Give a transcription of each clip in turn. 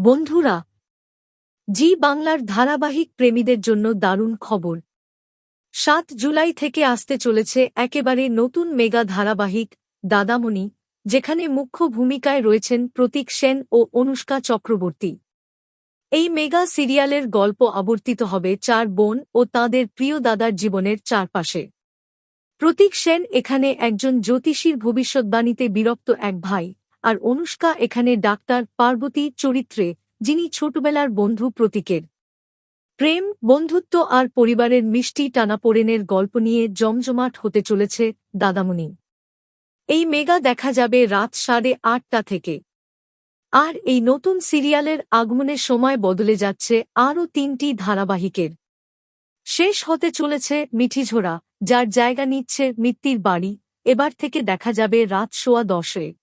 বন্ধুরা, জি বাংলার ধারাবাহিক প্রেমীদের জন্য দারুণ খবর। সাত জুলাই থেকে আসতে চলেছে একেবারে নতুন মেগা ধারাবাহিক দাদামণি, যেখানে মুখ্য ভূমিকায় রয়েছেন প্রতীক সেন ও অনুষ্কা চক্রবর্তী। এই মেগা সিরিয়ালের গল্প আবর্তিত হবে চার বোন ও তাঁদের প্রিয় দাদার জীবনের চারপাশে। প্রতীক সেন এখানে একজন জ্যোতিষীর ভবিষ্যৎবাণীতে বিরক্ত এক ভাই। আর অনুষ্কা এখানে ডাক্তার পার্বতী চরিত্রে, যিনি ছোটবেলার বন্ধু প্রতীকের। প্রেম, বন্ধুত্ব আর পরিবারের মিষ্টি টানাপোড়েনের গল্প নিয়ে জমজমাট হতে চলেছে দাদামণি। এই মেগা দেখা যাবে রাত সাড়ে আটটা থেকে। আর এই নতুন সিরিয়ালের আগমনের সময় বদলে যাচ্ছে আরও তিনটি ধারাবাহিকের। শেষ হতে চলেছে মিঠিঝোড়া যার জায়গা নিচ্ছে মিত্তির বাড়ি। এবার থেকে দেখা যাবে রাত সোয়া দশে।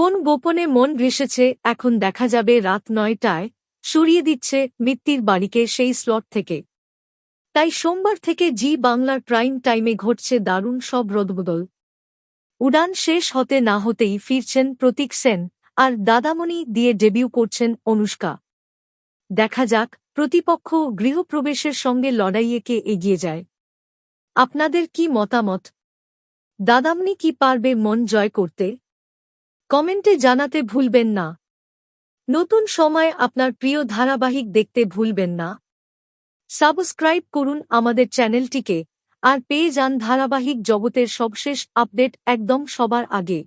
কোন গোপনে মন ভেসেছে, এখন দেখা যাবে রাত নয়টায়, সরিয়ে দিচ্ছে মিত্তির বাড়িকে সেই স্লট থেকে। তাই সোমবার থেকে জি বাংলার প্রাইম টাইমে ঘটছে দারুণ সব রদবদল। উড়ান শেষ হতে না হতেই ফিরছেন প্রতীক সেন আর দাদামণি দিয়ে ডেবিউ করছেন অনুষ্কা। দেখা যাক, প্রতিপক্ষ গৃহপ্রবেশের সঙ্গে লড়াইয়ে কে এগিয়ে যায়। আপনাদের কি মতামত? দাদামণি কি পারবে মন জয় করতে? কমেন্টে জানাতে ভুলবেন না। নতুন সময় আপনার প্রিয় ধারাবাহিক দেখতে ভুলবেন না। সাবস্ক্রাইব করুন আমাদের চ্যানেলটিকে, আর পেয়ে যান ধারাবাহিক জগতের সবশেষ আপডেট একদম সবার আগে।